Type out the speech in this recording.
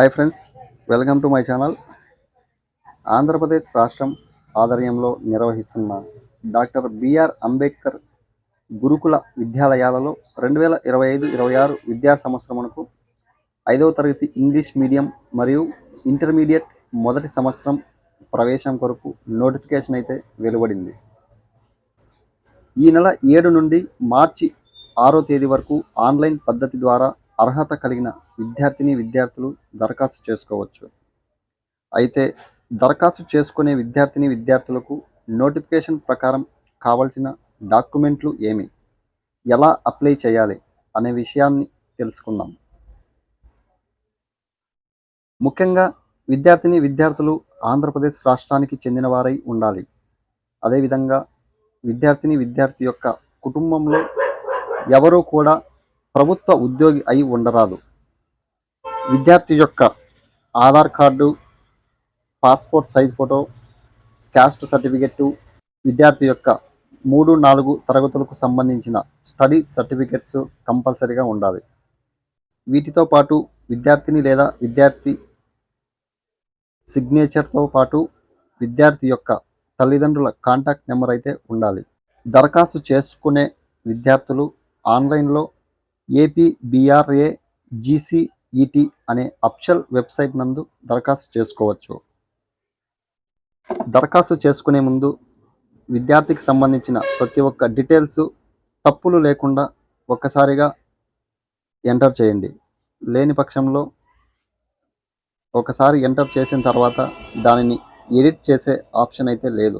Hi friends welcome to my channel Andhra Pradesh రాష్ట్రం ఆధ్వర్యంలో నిర్వహిస్తున్న డాక్టర్ బిఆర్ అంబేద్కర్ గురుకుల విద్యాలయాలలో రెండు వేల ఇరవై ఐదు ఇరవై ఆరు విద్యా సంవత్సరమునకు ఐదవ తరగతి ఇంగ్లీష్ మీడియం మరియు ఇంటర్మీడియట్ మొదటి సంవత్సరం ప్రవేశం కొరకు నోటిఫికేషన్ అయితే వెలువడింది. ఈ నెల ఏడు నుండి మార్చి ఆరో తేదీ వరకు ఆన్లైన్ పద్ధతి ద్వారా అర్హత కలిగిన విద్యార్థిని విద్యార్థులు దరఖాస్తు చేసుకోవచ్చు. అయితే దరఖాస్తు చేసుకునే విద్యార్థిని విద్యార్థులకు నోటిఫికేషన్ ప్రకారం కావాల్సిన డాక్యుమెంట్లు ఏమి? ఎలా అప్లై చేయాలి? అనే విషయాన్ని తెలుసుకుందాం. ముఖ్యంగా విద్యార్థిని విద్యార్థులు ఆంధ్రప్రదేశ్ రాష్ట్రానికి చెందినవారై ఉండాలి. అదేవిధంగా విద్యార్థిని విద్యార్థి యొక్క కుటుంబంలో ఎవరూ కూడా ప్రభుత్వ ఉద్యోగి అయి ఉండరాదు. విద్యార్థి యొక్క Aadhaar card passport size photo caste certificate విద్యార్థి యొక్క మూడు నాలుగు తరగతులకు సంబంధించిన స్టడీ సర్టిఫికెట్స్ కంపల్సరీగా ఉండాలి. వీటితో పాటు విద్యార్థిని లేదా విద్యార్థి సిగ్నేచర్తో పాటు విద్యార్థి యొక్క తల్లిదండ్రుల కాంటాక్ట్ నెంబర్ అయితే ఉండాలి. దరఖాస్తు చేసుకునే విద్యార్థులు ఆన్లైన్లో ఏపీ బీఆర్ఏ జీసీఈటీ అనే అఫిషియల్ వెబ్సైట్ నందు దరఖాస్తు చేసుకోవచ్చు. దరఖాస్తు చేసుకునే ముందు విద్యార్థికి సంబంధించిన ప్రతి ఒక్క డీటెయిల్స్ తప్పులు లేకుండా ఒక్కసారిగా ఎంటర్ చేయండి. లేని పక్షంలో ఒకసారి ఎంటర్ చేసిన తర్వాత దానిని ఎడిట్ చేసే ఆప్షన్ అయితే లేదు.